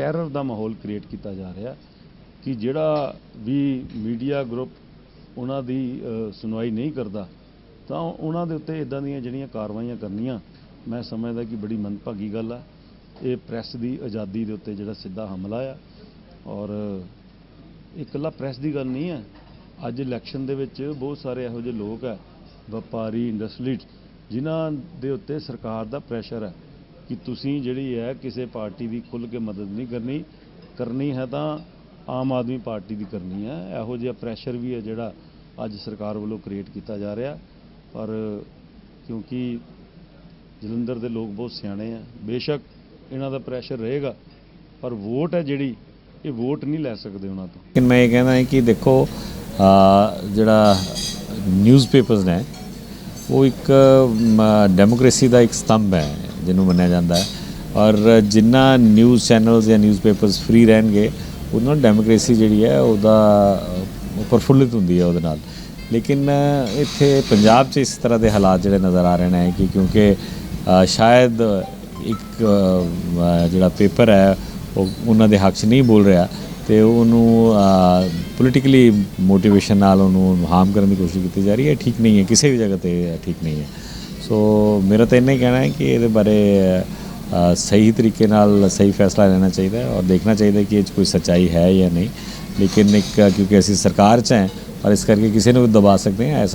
Terror ਦਾ ਮਾਹੌਲ create ਕੀਤਾ ਜਾ ਰਿਹਾ ਕਿ ਜਿਹੜਾ ਵੀ ਮੀਡੀਆ ਗਰੁੱਪ ਉਹਨਾਂ ਦੀ ਸੁਣਵਾਈ ਨਹੀਂ ਕਰਦਾ, ਤਾਂ ਉਹਨਾਂ ਦੇ ਉੱਤੇ ਇਦਾਂ ਦੀਆਂ ਜਿਹੜੀਆਂ ਕਾਰਵਾਈਆਂ ਕਰਨੀਆਂ, ਮੈਂ ਸਮਝਦਾ ਕਿ ਬੜੀ ਮੰਦਭਾਗੀ ਗੱਲ ਆ। ਇਹ ਪ੍ਰੈਸ ਦੀ ਆਜ਼ਾਦੀ ਦੇ ਉੱਤੇ ਜਿਹੜਾ ਸਿੱਧਾ ਹਮਲਾ ਆ ਔਰ ਇਹ ਇਕੱਲਾ ਪ੍ਰੈਸ ਦੀ ਗੱਲ ਨਹੀਂ ਹੈ ਅੱਜ ਇਲੈਕਸ਼ਨ ਦੇ ਵਿੱਚ ਬਹੁਤ ਸਾਰੇ ਇਹੋ ਜਿਹੇ ਲੋਕ ਹੈ ਵਪਾਰੀ ਇੰਡਸਟਰੀਟ ਜਿਨ੍ਹਾਂ ਦੇ ਉੱਤੇ ਸਰਕਾਰ ਦਾ ਪ੍ਰੈਸ਼ਰ ਹੈ ਕਿ ਤੁਸੀਂ ਜਿਹੜੀ ਹੈ ਕਿਸੇ ਪਾਰਟੀ ਦੀ ਖੁੱਲ੍ਹ ਕੇ ਮਦਦ ਨਹੀਂ ਕਰਨੀ ਕਰਨੀ ਹੈ ਤਾਂ ਆਮ ਆਦਮੀ ਪਾਰਟੀ ਦੀ ਕਰਨੀ ਹੈ। ਇਹੋ ਜਿਹਾ ਪ੍ਰੈਸ਼ਰ ਵੀ ਹੈ ਜਿਹੜਾ ਅੱਜ ਸਰਕਾਰ ਵੱਲੋਂ ਕ੍ਰੀਏਟ ਕੀਤਾ ਜਾ ਰਿਹਾ। ਪਰ ਕਿਉਂਕਿ ਜਲੰਧਰ ਦੇ ਲੋਕ ਬਹੁਤ ਸਿਆਣੇ ਆ ਬੇਸ਼ੱਕ ਇਹਨਾਂ ਦਾ ਪ੍ਰੈਸ਼ਰ ਰਹੇਗਾ ਪਰ ਵੋਟ ਹੈ ਜਿਹੜੀ ਇਹ ਵੋਟ ਨਹੀਂ ਲੈ ਸਕਦੇ ਉਹਨਾਂ ਤੋਂ। ਲੇਕਿਨ ਮੈਂ ਇਹ ਕਹਿੰਦਾ ਹਾਂ ਕਿ ਦੇਖੋ ਅ, ਜਿਹੜਾ ਨਿਊਜ਼ਪੇਪਰਸ ਨੇ ਉਹ ਇੱਕ ਡੈਮੋਕ੍ਰੇਸੀ ਦਾ ਇੱਕ ਸਤੰਭ ਹੈ। ਜਿਹਨੂੰ ਮੰਨਿਆ ਜਾਂਦਾ ਹੈ। ਔਰ ਜਿੰਨਾ ਨਿਊਜ਼ ਚੈਨਲਸ ਜਾਂ ਨਿਊਜ਼ਪੇਪਰਸ ਫ੍ਰੀ ਰਹਿਣਗੇ, ਉਹਨਾਂ ਨਾਲ ਡੈਮੋਕ੍ਰੇਸੀ ਜਿਹੜੀ ਹੈ, ਉਹਦਾ ਪ੍ਰਫੁੱਲਿਤ ਹੁੰਦੀ ਹੈ ਉਹਦੇ ਨਾਲ। ਲੇਕਿਨ ਇੱਥੇ ਪੰਜਾਬ 'ਚ ਇਸ ਤਰ੍ਹਾਂ ਦੇ ਹਾਲਾਤ ਜਿਹੜੇ ਨਜ਼ਰ ਆ ਰਹੇ ਨੇ ਕਿ ਕਿਉਂਕਿ ਸ਼ਾਇਦ ਇੱਕ ਜਿਹੜਾ ਪੇਪਰ ਹੈ, ਉਹ ਉਹਨਾਂ ਦੇ ਹੱਕ 'ਚ ਨਹੀਂ ਬੋਲ ਰਿਹਾ ਤੇ ਉਹਨੂੰ ਪੋਲੀਟੀਕਲੀ ਮੋਟੀਵੇਸ਼ਨ ਨਾਲ ਉਹਨੂੰ ਹਾਰਮ ਕਰਨ ਦੀ ਕੋਸ਼ਿਸ਼ ਕੀਤੀ ਜਾ ਰਹੀ ਹੈ। ਇਹ ਠੀਕ ਨਹੀਂ ਹੈ, ਕਿਸੇ ਵੀ ਜਗ੍ਹਾ ਤੇ ਠੀਕ ਨਹੀਂ ਹੈ। ਸੋ ਮੇਰਾ ਤਾਂ ਇੰਨਾ ਹੀ ਕਹਿਣਾ ਹੈ ਕਿ ਇਹਦੇ ਬਾਰੇ ਸਹੀ ਤਰੀਕੇ ਨਾਲ ਸਹੀ ਫੈਸਲਾ ਲੈਣਾ ਚਾਹੀਦਾ ਹੈ ਔਰ ਦੇਖਣਾ ਚਾਹੀਦਾ ਕਿ ਇਹ 'ਚ ਕੋਈ ਸੱਚਾਈ ਹੈ ਜਾਂ ਨਹੀਂ। ਲੇਕਿਨ ਇੱਕ, ਕਿਉਂਕਿ ਅਸੀਂ ਸਰਕਾਰ 'ਚ ਹੈ ਔਰ ਇਸ ਕਰਕੇ ਕਿਸੇ ਨੂੰ ਵੀ ਦਬਾ ਸਕਦੇ ਹਾਂ, ਐਸਾ